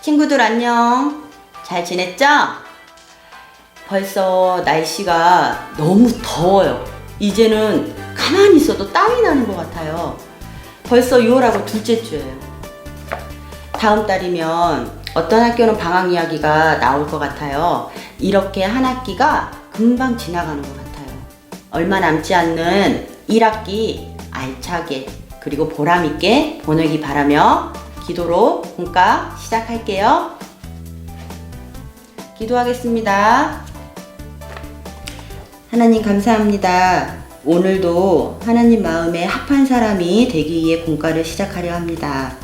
친구들 안녕. 잘 지냈죠? 벌써 날씨가 너무 더워요. 이제는 가만히 있어도 땀이 나는 것 같아요. 벌써 6월하고 둘째 주예요. 다음 달이면 어떤 학교는 방학 이야기가 나올 것 같아요. 이렇게 한 학기가 금방 지나가는 것 같아요. 얼마 남지 않는 1학기 알차게 그리고 보람있게 보내기 바라며 기도로 공과 시작할게요. 기도하겠습니다. 하나님 감사합니다. 오늘도 하나님 마음에 합한 사람이 되기 위해 공과를 시작하려 합니다.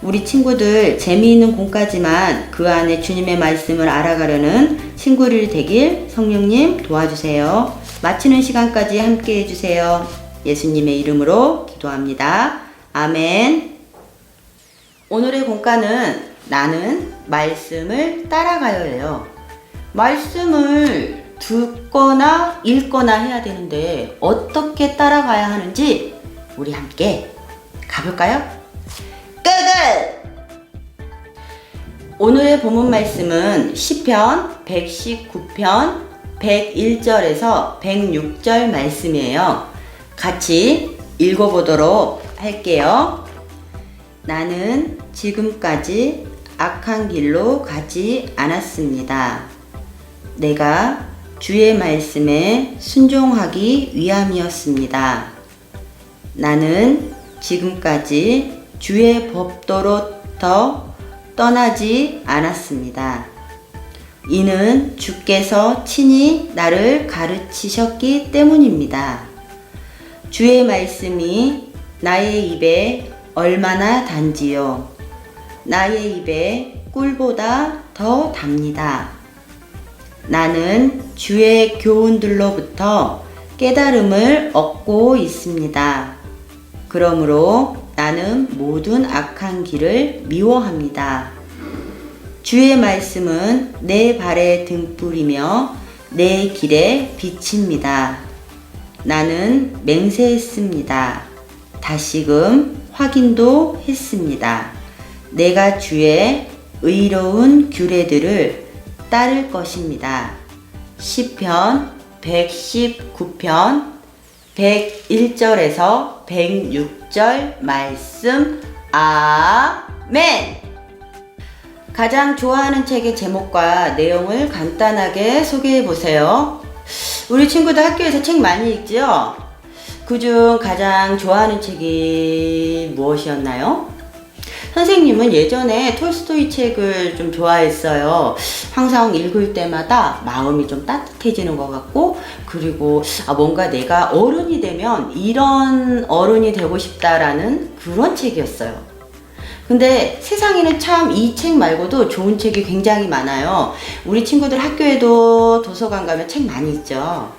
우리 친구들 재미있는 공과지만 그 안에 주님의 말씀을 알아가려는 친구들 되길 성령님 도와주세요. 마치는 시간까지 함께 해주세요. 예수님의 이름으로 기도합니다. 아멘. 오늘의 공과는 나는 말씀을 따라가요예요. 말씀을 듣거나 읽거나 해야 되는데 어떻게 따라가야 하는지 우리 함께 가볼까요? 끝! 오늘의 본문 말씀은 시편 119편 101절에서 106절 말씀이에요. 같이 읽어보도록 할게요. 나는 지금까지 악한 길로 가지 않았습니다. 내가 주의 말씀에 순종하기 위함이었습니다. 나는 지금까지 주의 법도로부터 떠나지 않았습니다. 이는 주께서 친히 나를 가르치셨기 때문입니다. 주의 말씀이 나의 입에 얼마나 단지요. 나의 입에 꿀보다 더 답니다. 나는 주의 교훈들로부터 깨달음을 얻고 있습니다. 그러므로 나는 모든 악한 길을 미워합니다. 주의 말씀은 내 발의 등불이며 내 길의 빛입니다. 나는 맹세했습니다. 다시금 확인도 했습니다. 내가 주의 의로운 규례들을 따를 것입니다. 시편 119편 101절에서 106절 말씀 아멘. 가장 좋아하는 책의 제목과 내용을 간단하게 소개해 보세요. 우리 친구들 학교에서 책 많이 읽지요? 그중 가장 좋아하는 책이 무엇이었나요? 선생님은 예전에 톨스토이 책을 좀 좋아했어요. 항상 읽을 때마다 마음이 좀 따뜻해지는 것 같고, 그리고 아, 뭔가 내가 어른이 되면 이런 어른이 되고 싶다라는 그런 책이었어요. 근데 세상에는 참 이 책 말고도 좋은 책이 굉장히 많아요. 우리 친구들 학교에도 도서관 가면 책 많이 있죠.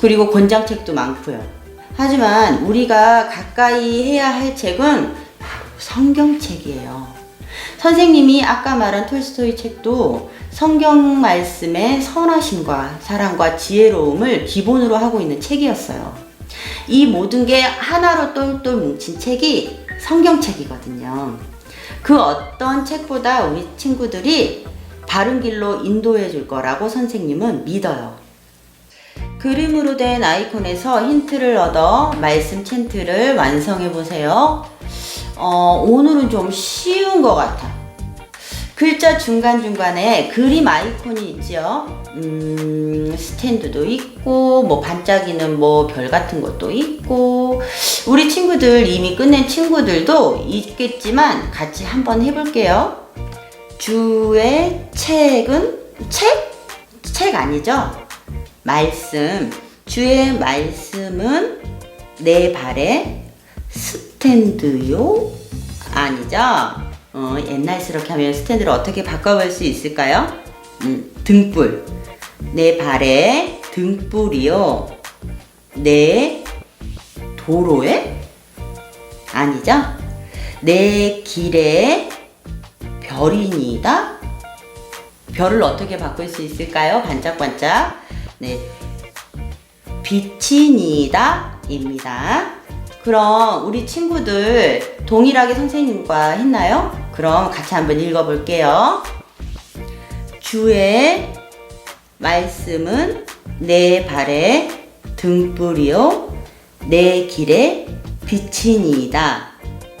그리고 권장책도 많고요. 하지만 우리가 가까이 해야 할 책은 성경책이에요. 선생님이 아까 말한 톨스토이 책도 성경 말씀의 선하심과 사랑과 지혜로움을 기본으로 하고 있는 책이었어요. 이 모든 게 하나로 똘똘 뭉친 책이 성경책이거든요. 그 어떤 책보다 우리 친구들이 바른 길로 인도해 줄 거라고 선생님은 믿어요. 그림으로 된 아이콘에서 힌트를 얻어 말씀 챈트를 완성해 보세요. 어, 오늘은 좀 쉬운 것 같아. 글자 중간중간에 그림 아이콘이 있죠. 음, 스탠드도 있고, 뭐 반짝이는 뭐 별 같은 것도 있고, 우리 친구들 이미 끝낸 친구들도 있겠지만 같이 한번 해볼게요. 주의 책은 책? 책 아니죠? 말씀. 주의 말씀은 내 발에 스탠드요? 아니죠? 어, 옛날스럽게 하면 스탠드를 어떻게 바꿔볼 수 있을까요? 음, 등불. 내 발에 등불이요. 내 도로에? 아니죠? 내 길에 별이니다? 별을 어떻게 바꿀 수 있을까요? 반짝반짝. 네. 빛이니다. 입니다. 그럼 우리 친구들 동일하게 선생님과 했나요? 그럼 같이 한번 읽어볼게요. 주의 말씀은 내 발에 등불이요 내 길에 빛이니이다.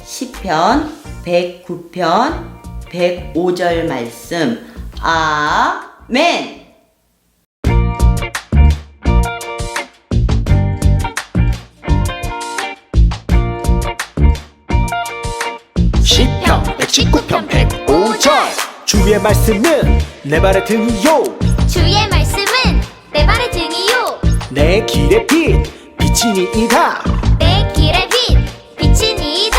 시편 109편 105절 말씀. 아멘. 주의 말씀은 내 발의 등이요. 주의 말씀은 내 발의 등이요. 내 길의 빛 빛이니이다. 내 길의 빛 빛이니이다.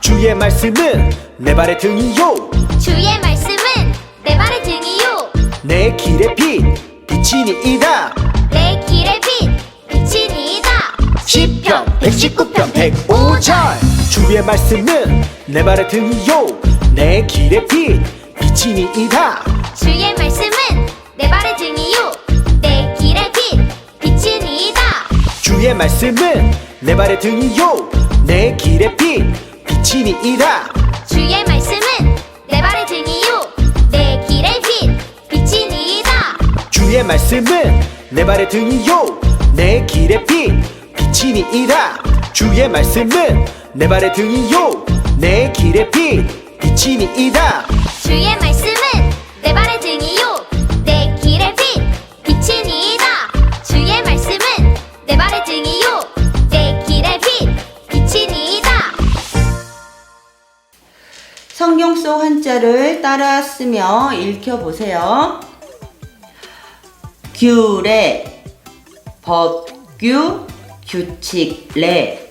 주의 말씀은 내 발의 등이요. 주의 말씀은 내 발의 등이요. 내 길의 빛 빛이니이다. 내 길의 빛 빛이니이다. 시편 119편 105절. 주의 말씀은 내 발의 등이요. 내 길의 빛 빛이니이다. 주의 말씀은 내 발의 등이요. 내 길의 빛 빛이니이다. 주의 말씀은 내 발의 등이요. 내 길의 빛 빛이니이다. 주의 말씀은 내 발의 등이요. 내 길의 빛 빛이니이다. 주의 말씀은 내 발의 등이요. 내 길의 빛 빛이니이다. 주의 말씀은 내 발의 등이요. 내 길의 빛 빛이니이다. 주의 말씀은 내 발의 등이요. 내 길의 빛 빛이니이다. 주의 말씀은 내 발의 등이요. 내 길의 빛 빛이니이다. 성경 속 한자를 따라 쓰며 읽혀보세요. 규례, 법규, 규칙, 례.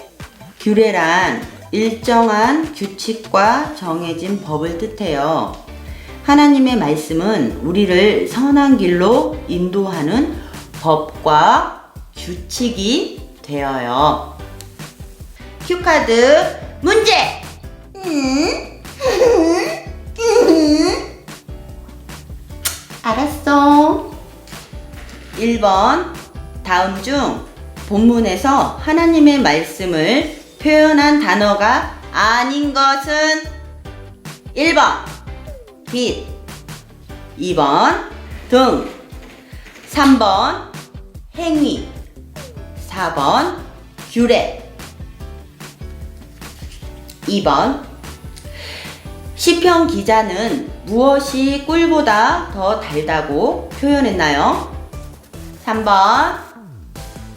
규례란 일정한 규칙과 정해진 법을 뜻해요. 하나님의 말씀은 우리를 선한 길로 인도하는 법과 규칙이 되어요. 큐카드 문제! 알았어. 1번. 다음 중 본문에서 하나님의 말씀을 표현한 단어가 아닌 것은 1번. 빛. 2번. 등. 3번. 행위. 4번. 규례. 2번. 시편 기자는 무엇이 꿀보다 더 달다고 표현했나요? 3번.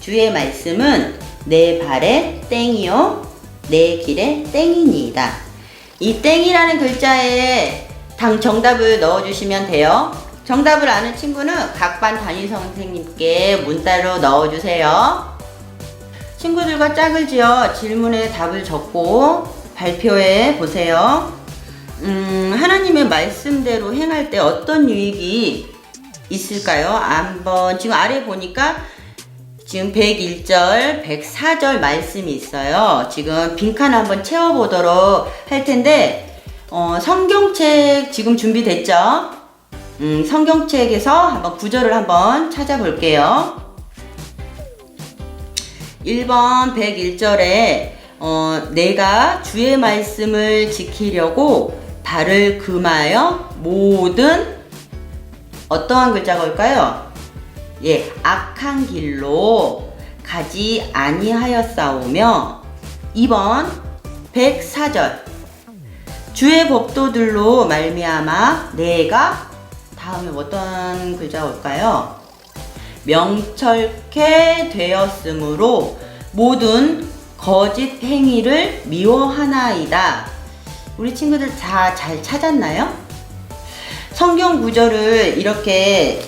주의 말씀은 내 발에 땡이요, 내 길에 땡이니이다. 이 땡이라는 글자에 당 정답을 넣어주시면 돼요. 정답을 아는 친구는 각 반 담임 선생님께 문자로 넣어주세요. 친구들과 짝을 지어 질문에 답을 적고 발표해 보세요. 음, 하나님의 말씀대로 행할 때 어떤 유익이 있을까요? 한번 지금 아래 보니까 지금 101절, 104절 말씀이 있어요. 지금 빈칸 한번 채워보도록 할 텐데, 어, 성경책 지금 준비됐죠? 음, 성경책에서 한번 구절을 한번 찾아볼게요. 1번 101절에 어, 내가 주의 말씀을 지키려고 발을 금하여 모든 어떠한 글자가 올까요? 예, 악한 길로 가지 아니하였사오며 2번 104절 주의 법도들로 말미암아 내가 다음에 어떤 글자가 올까요? 명철케 되었으므로 모든 거짓 행위를 미워하나이다. 우리 친구들 다 잘 찾았나요? 성경 구절을 이렇게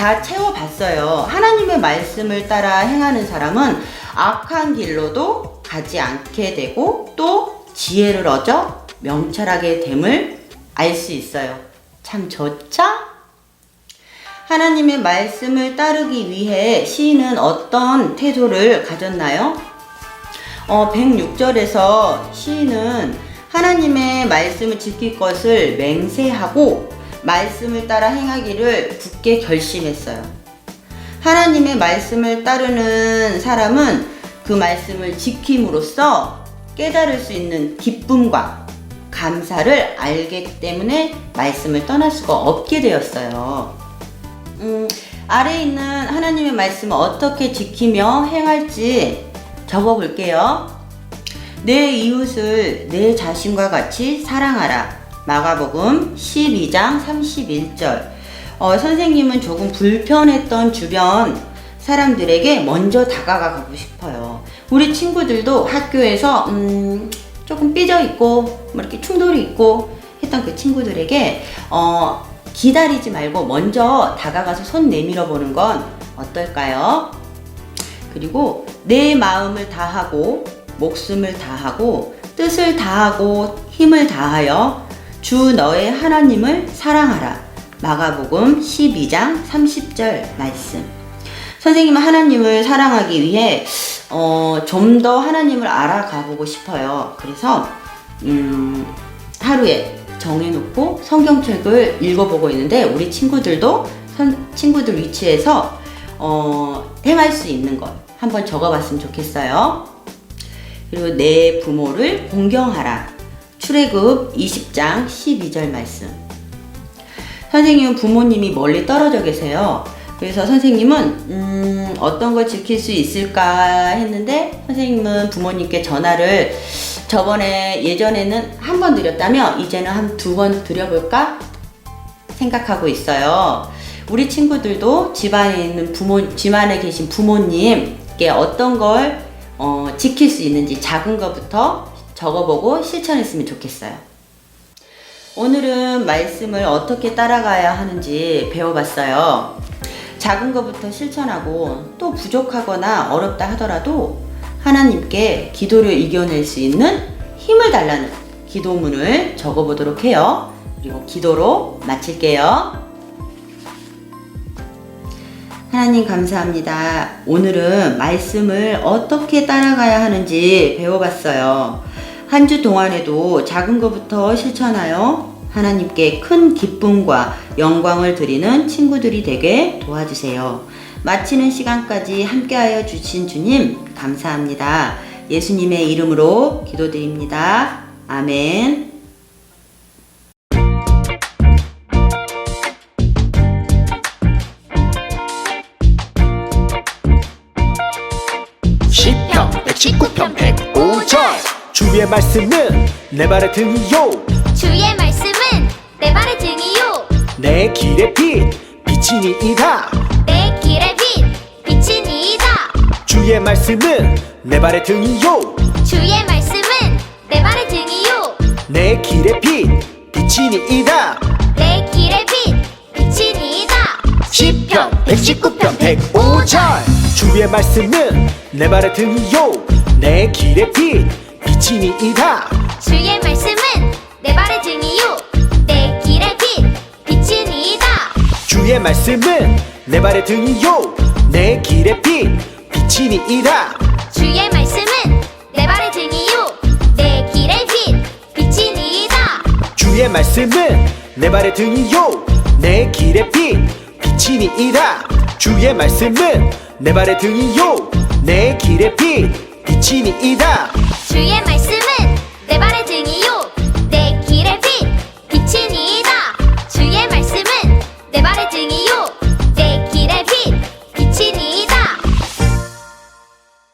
다 채워봤어요. 하나님의 말씀을 따라 행하는 사람은 악한 길로도 가지 않게 되고 또 지혜를 얻어 명철하게 됨을 알 수 있어요. 참 좋죠? 하나님의 말씀을 따르기 위해 시인은 어떤 태도를 가졌나요? 어, 106절에서 시인은 하나님의 말씀을 지킬 것을 맹세하고 말씀을 따라 행하기를 굳게 결심했어요. 하나님의 말씀을 따르는 사람은 그 말씀을 지킴으로써 깨달을 수 있는 기쁨과 감사를 알기 때문에 말씀을 떠날 수가 없게 되었어요. 음, 아래에 있는 하나님의 말씀을 어떻게 지키며 행할지 적어 볼게요. 내 이웃을 내 자신과 같이 사랑하라. 마가복음 12장 31절. 어, 선생님은 조금 불편했던 주변 사람들에게 먼저 다가가고 싶어요. 우리 친구들도 학교에서 음, 조금 삐져 있고 뭐 이렇게 충돌이 있고 했던 그 친구들에게 어, 기다리지 말고 먼저 다가가서 손 내밀어 보는 건 어떨까요? 그리고 내 마음을 다하고 목숨을 다하고 뜻을 다하고 힘을 다하여 주 너의 하나님을 사랑하라. 마가복음 12장 30절 말씀. 선생님은 하나님을 사랑하기 위해 어, 좀 더 하나님을 알아가보고 싶어요. 그래서 음, 하루에 정해놓고 성경책을 읽어보고 있는데 우리 친구들도 선, 친구들 위치에서 어, 행할 수 있는 것 한번 적어봤으면 좋겠어요. 그리고 내 부모를 공경하라. 출애굽 20장 12절 말씀. 선생님은 부모님이 멀리 떨어져 계세요. 그래서 선생님은 음, 어떤 걸 지킬 수 있을까 했는데 선생님은 부모님께 전화를 저번에 예전에는 한 번 드렸다면 이제는 한 두 번 드려볼까 생각하고 있어요. 우리 친구들도 집안에 있는 부모, 집안에 계신 부모님께 어떤 걸 어, 지킬 수 있는지 작은 것부터 적어보고 실천했으면 좋겠어요. 오늘은 말씀을 어떻게 따라가야 하는지 배워봤어요. 작은 것부터 실천하고 또 부족하거나 어렵다 하더라도 하나님께 기도를 이겨낼 수 있는 힘을 달라는 기도문을 적어보도록 해요. 그리고 기도로 마칠게요. 하나님 감사합니다. 오늘은 말씀을 어떻게 따라가야 하는지 배워봤어요. 한 주 동안에도 작은 것부터 실천하여 하나님께 큰 기쁨과 영광을 드리는 친구들이 되게 도와주세요. 마치는 시간까지 함께하여 주신 주님 감사합니다. 예수님의 이름으로 기도드립니다. 아멘. 주의 말씀은 내 발의 등이요. 주의 말씀은 내 발의 등이요. 내 길의 빛 빛이니이다. 내 길의 빛 빛이니이다. 주의 말씀은 내 발의 등이요. 주의 말씀은 내 발의 등이요. 내 길의 빛 빛이니이다. 내 길의 빛 빛이니이다. 시편 119편 105절. 주의 말씀은 내 발의 등이요. 내 길의 빛 빛이니이다. 주의 말씀은 내 발의 등이요. 내 길의 빛 빛이니이다. 주의 말씀은 내 발의 등이요. 내 길의 빛 빛이니이다. 주의 말씀은 내 발의 등이요. 내 길의 빛 빛이니이다. 주의 말씀은 내 발의 등이요. 내 길의 빛 빛이니이다. 주의 말씀은 내 발의 등이요. 내 길의 빛 빛이니이다 주의 말씀은 내 발의 등이요